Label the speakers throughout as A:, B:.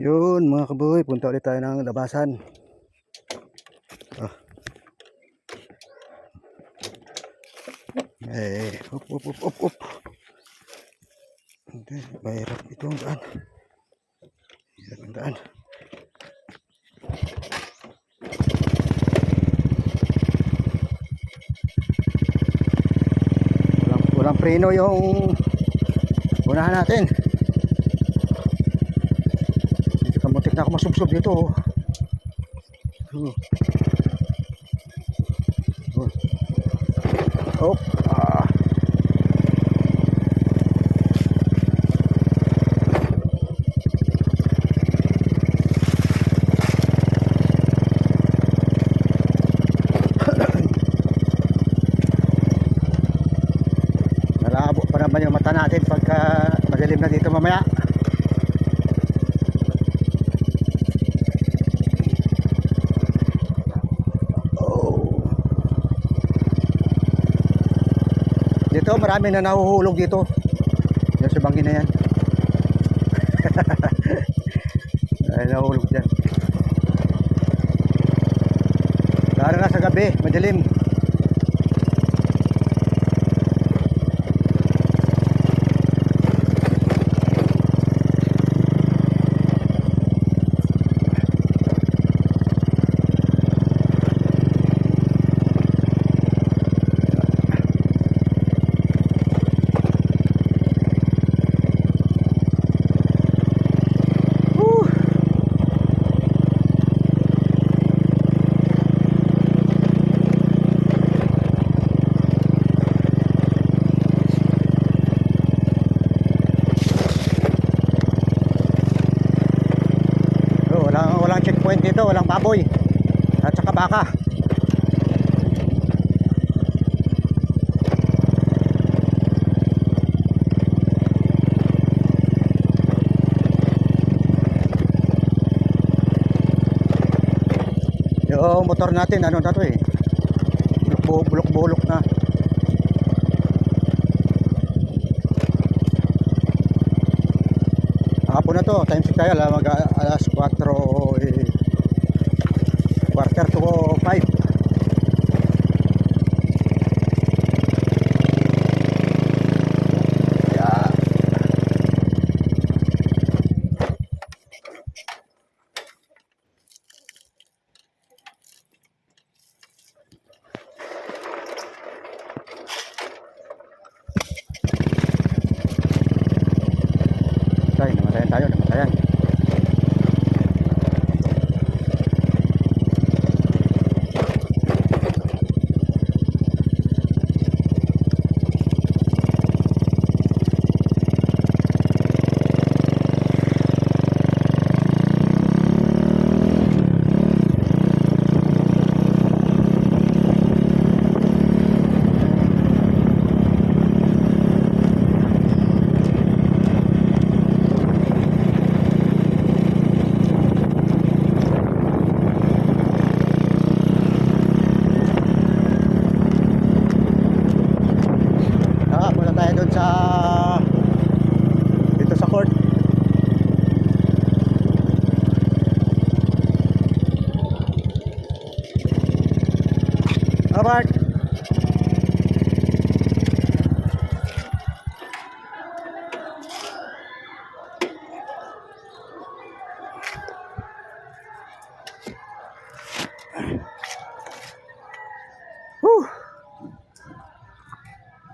A: Yun mga kaboy, punta ulit tayo ng labasan. Ah. Eh, up, up, up, up, up. Hindi, mahirap ito ang daan. Mahirap ang daan. Walang, walang preno yung unahan natin. Dito kamutik na ako masubsob dito. Oh. Oh. Oh. Ah. Malabo pa naman yung mata natin pagka madilim na dito mamaya. Dito marami na nahuhulog dito. Yan sa bangin na yan. Ay, nahuhulog dyan. Lalo na sa gabi, madilim. Whew. Oh, walang walang checkpoint dito, walang baboy. At saka baka. Yung motor natin, ano na to eh. Bulok-bulok na. Hapon na to, time check tayo, alas 4 eh,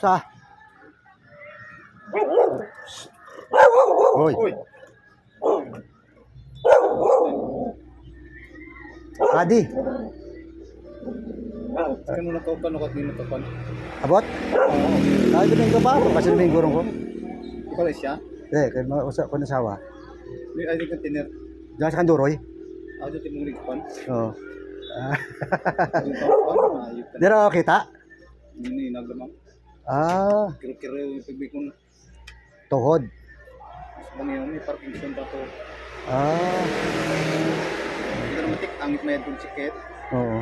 A: Sa Hoy. Adi,
B: Kaya mo nakapan ako at di nakapan.
A: abot? Ay, domingo ba? Kasi domingo rin ko.
B: Ikaw lang siya?
A: Eh, kaya mausap ko na sawa.
B: May ay container.
A: Diyan sa kanduroy.
B: Ako dito mong nakapan.
A: Oo. Ah,
B: Yung kapan, ayup ka.
A: Di na ako kita?
B: Ini naglamang.
A: Ah,
B: Kiro-kiro yung pagbikon.
A: tuhod.
B: Mas bangiyon, may Parkinson pa to.
A: Ah,
B: Hindi na matik, angit na yung sikit.
A: oo.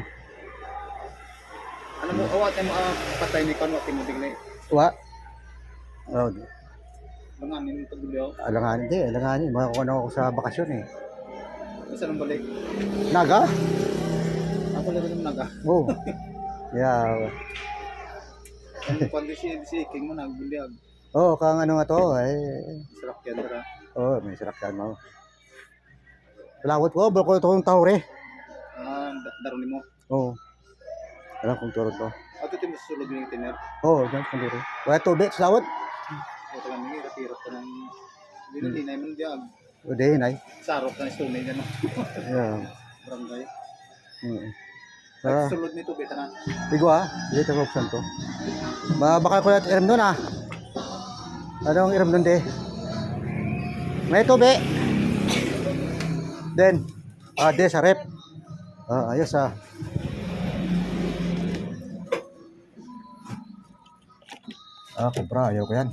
B: Ano mo, awat mo ah, patay ni kan, wakil mo dignay.
A: Wa? Oh,
B: Langan, yung pagbuliw.
A: alanganin din, alanganin. Makakuha na ako sa bakasyon eh.
B: Isa nang balik.
A: Naga?
B: Ako lang ng naga.
A: Oh. yeah.
B: Ang pandi si King mo nagbuliag.
A: Oh, kang ano nga to, eh.
B: Sarap yan tara.
A: Oh, may sirak yan mo. Lawat ko, bako ito yung taure.
B: Ah, da- daro nimo.
A: Oh. Alam kong turo to.
B: Ato tin sulod ni tiner.
A: Oh, dyan kong turo. Wala tubig, sa lawat.
B: Ito lang ni ratiro ko ng Dili dinay man diag.
A: O, di, hinay.
B: Sarok na stone na no.
A: Yeah.
B: Barangay.
A: Mm. Ah,
B: Sulod nito beta na.
A: Bigo ah, dito ko buksan to. Ba baka ko natin iram doon ah. Anong iram doon de? May tubig. Then, ah, de sa rep. Ah, ayos ah. Ah, kubra, ayaw ko yan.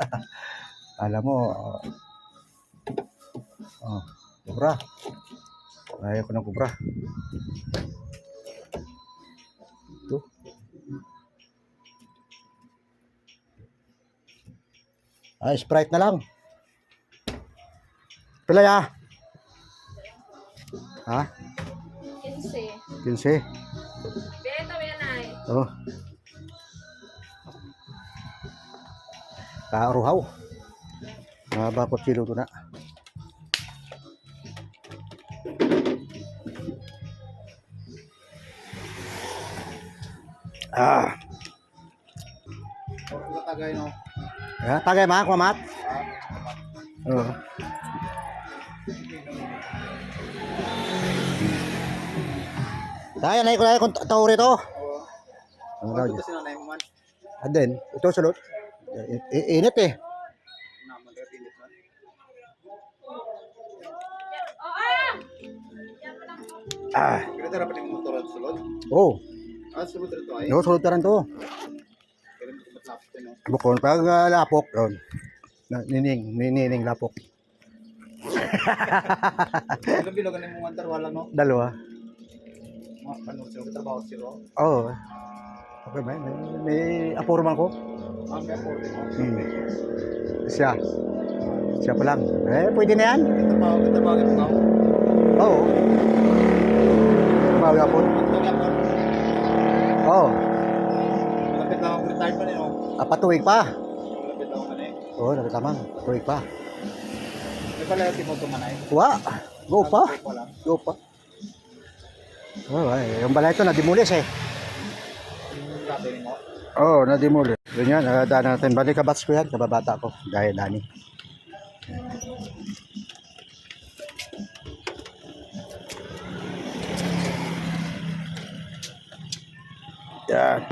A: Alam mo, ah, oh, kubra. Ayaw ko ng kubra. Ah, Sprite na lang. Pila ya? Ha?
C: 15.
A: 15.
C: Beto yan ay.
A: Oh. Kaaruhaw. Mahaba ko kilo to na. Ah.
B: Or tagay no.
A: Ya, tagay mga kumat. Oo. Tayo na ko na kung tauri to.
B: Oo.
A: Ano
B: Ano
A: daw
B: to sinanay mo man?
A: And then, ito sulot. I- i- init eh.
B: Naman ka pilit man.
C: Oh, ah!
A: Ah.
B: Tara pa ni motor at sulod.
A: Oh,
B: Ah, sulod rito ay.
A: no, sulot rin to.
B: Kaya mo matlapos to no.
A: Bukon, pag uh, lapok, yun. Na- Nining, nining lapok.
B: Ilang bilogan ni mo antar wala no.
A: Dalawa.
B: Mga sila trabaho sila.
A: Oo. Oh. Okay, may, may, may apurman ko.
B: Ang kaya po mo.
A: Hmm. Siya. Siya pa lang. Eh, pwede na yan.
B: Trabaho trabaho ka trabaho.
A: Oo. Ako.
B: Ang kaya po.
A: Oo.
B: Pa ni no.
A: Apat tuwig pa.
B: Malapit ako.
A: Oo, oh, lamang. Tuwig pa.
B: May pala yung timo tumanay.
A: Kuha. Go pa. Go pa. Oh, ay, yung balay ito nadimulis eh.
B: Mo.
A: Oo, oh, nadimulis. Yun yan, uh, daan natin. Balik kabats ko yan, kababata ko. Dahil Dani. Yan.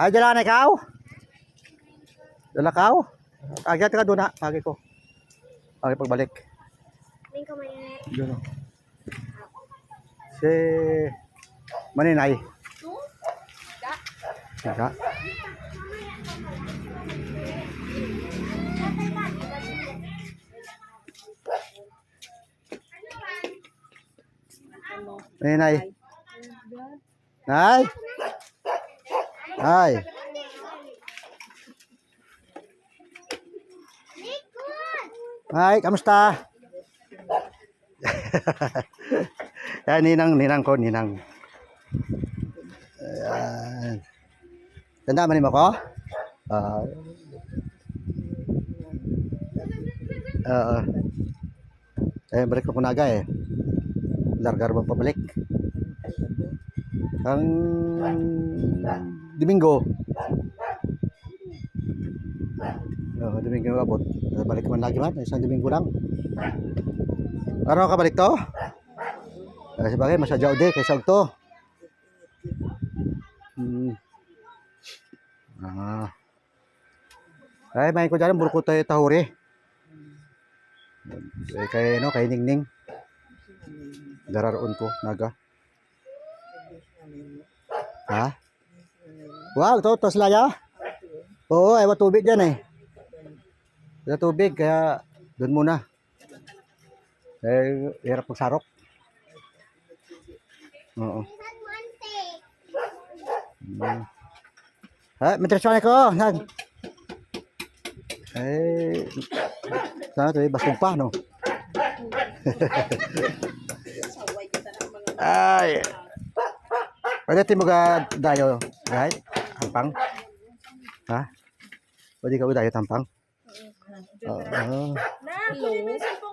A: Ay, dala na ikaw? Dala ka? Agad ka doon ha. Pagi ko. Pagi pagbalik. Doon. Si Maninay. Saka. Maninay. Nay. Nay. Nay, kamusta? Yan, ninang, ninang ko, ninang. Ayan. Tanda man mo ko? Ah. Oo. eh, balik ko kunaga eh. Largar ba pabalik? Ang Domingo. Oo, Domingo abot. Balik man lagi man, isang Domingo lang. Araw ka balik to? Kasi bagay, masadyaw di, kaysa to. Hmm. Ah. Ay, main ko dyan, burko tayo tahuri. Eh, kay, no, kay Ningning. Dararoon ko, naga. Ha? Wow, to, tos laya? Oo, ay, tubig dyan eh. Wala tubig, kaya doon muna. Eh, hirap magsarok. Oo. Hmm. Ha, matrasyon ko. Nag. Eh, sana to eh, bastog pa, no? Ay. Pwede ti mga dayo, right? Tampang? Ha? Pwede ka dayo tampang? Oo.
C: Hello.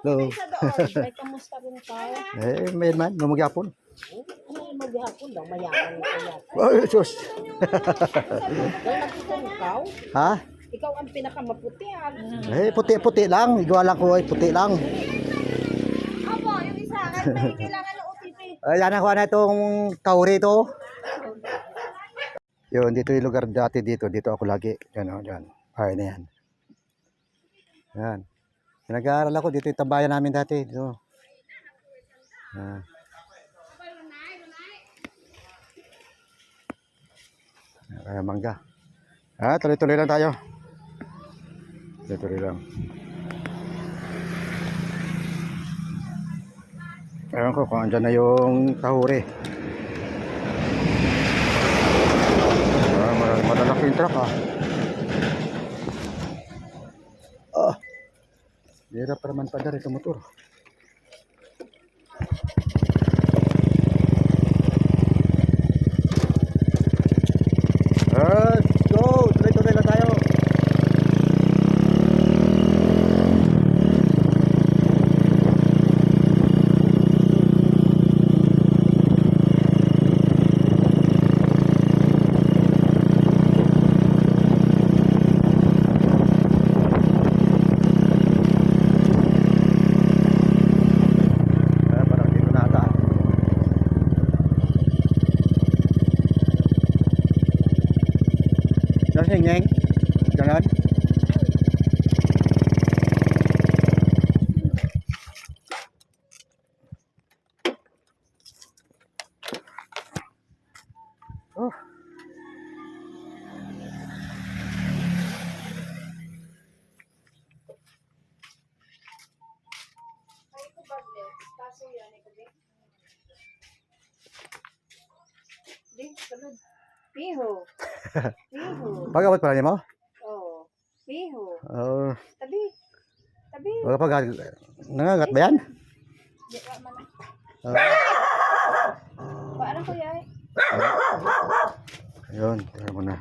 A: Hello.
D: Ay, kamusta rin ka?
A: Eh, may man, numugyapon.
D: Ay, maghapon daw, mayaman.
A: Oh, sus.
D: Mo ikaw,
A: Ha?
D: ikaw ang pinakamaputi. ah.
A: Eh, puti-puti lang. Igawa lang ko, eh, puti lang.
C: Opo, yung isa. Kailangan ng OTP.
A: Ayan ako na itong kauri ito. Yun, dito yung lugar dati dito. Dito ako lagi. Yan o, yan. Ay na yan. Yan. Nag-aaral ako dito yung tambayan namin dati. Dito. Yan. Kaya mangga. Ah, tuloy-tuloy lang tayo. Tuloy-tuloy lang. Ewan ko kung andyan na yung tahuri. Ah, mal- malalaki yung truck ah. Ah. Hirap pa naman pa ito motor. Ah, let's go! Tuloy-tuloy lang tayo. Ah, parang dito na ata. Lasing neng. Jalan. Oh.
D: Di, sunod. Piho. Piho.
A: Pagawat pala niya mo?
D: Oh. Piho.
A: Oh,
D: Tabi. Tabi.
A: wala pag nangangat ba yan?
D: Di ka man.
A: Oh,
D: Paano ko yay?
A: ayun, tingnan mo na.